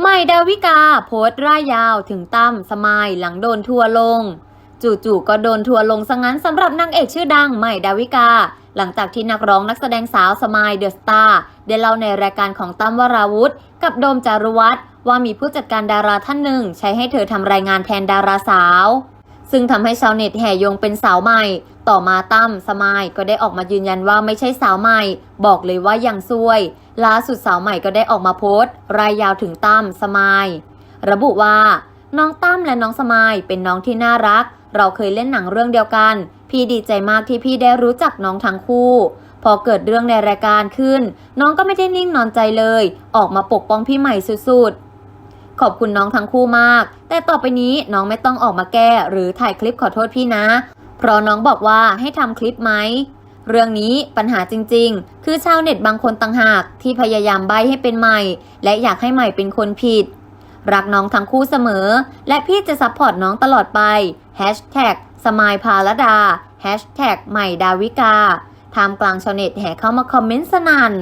ใหม่ดาวิกาโพสต์ร่ายยาวถึงตั้มสมายหลังโดนทัวร์ลง จู่ๆก็โดนทัวร์ลงซะงั้นสำหรับนางเอกชื่อดังใหม่ดาวิกา หลังจากที่นักร้องนักแสดงสาวสมายเดอะสตาร์ได้เล่าในรายการของตั้มวราวุธ กับโดมจารุวัฒน์ว่ามีผู้จัดการดาราท่านหนึ่ง ใช้ให้เธอทำรายงานแทนดาราสาว ซึ่งทำให้ชาวเน็ตแห่ยงเป็นสาวใหม่ ต่อมาตั้มสมายก็ได้ออกมายืนยันว่าไม่ใช่สาวใหม่ บอกเลยว่ายังซวย ล่าสุดสาวใหม่ก็ได้ออกมาโพสต์ รายยาวถึงตั้มสมายระบุว่า น้องตั้มและน้องสมายเป็นน้องที่น่ารัก เราเคยเล่นหนังเรื่องเดียวกัน พี่ดีใจมากที่พี่ได้รู้จักน้องทั้งคู่ พอเกิดเรื่องในรายการขึ้น น้องก็ไม่ได้นิ่งนอนใจเลย ออกมาปกป้องพี่ใหม่สุดๆ ขอบคุณน้องทั้งคู่มาก แต่ต่อไปนี้น้องไม่ต้องออกมาแก้ หรือถ่ายคลิปขอโทษพี่นะ เพราะน้องบอกว่าให้ทำคลิปไหมเรื่องนี้ปัญหาจริงๆ คือชาวเน็ตบางคนต่างหากที่พยายามใบให้เป็นใหม่ และอยากให้ใหม่เป็นคนผิด รักน้องทั้งคู่เสมอ และพี่จะซัพพอร์ตน้องตลอดไป Hashtag สมายพาลดา Hashtag ใหม่ดาวิกาทามกลางชาวเน็ตแห่เข้ามาคอมเมนต์สนั่น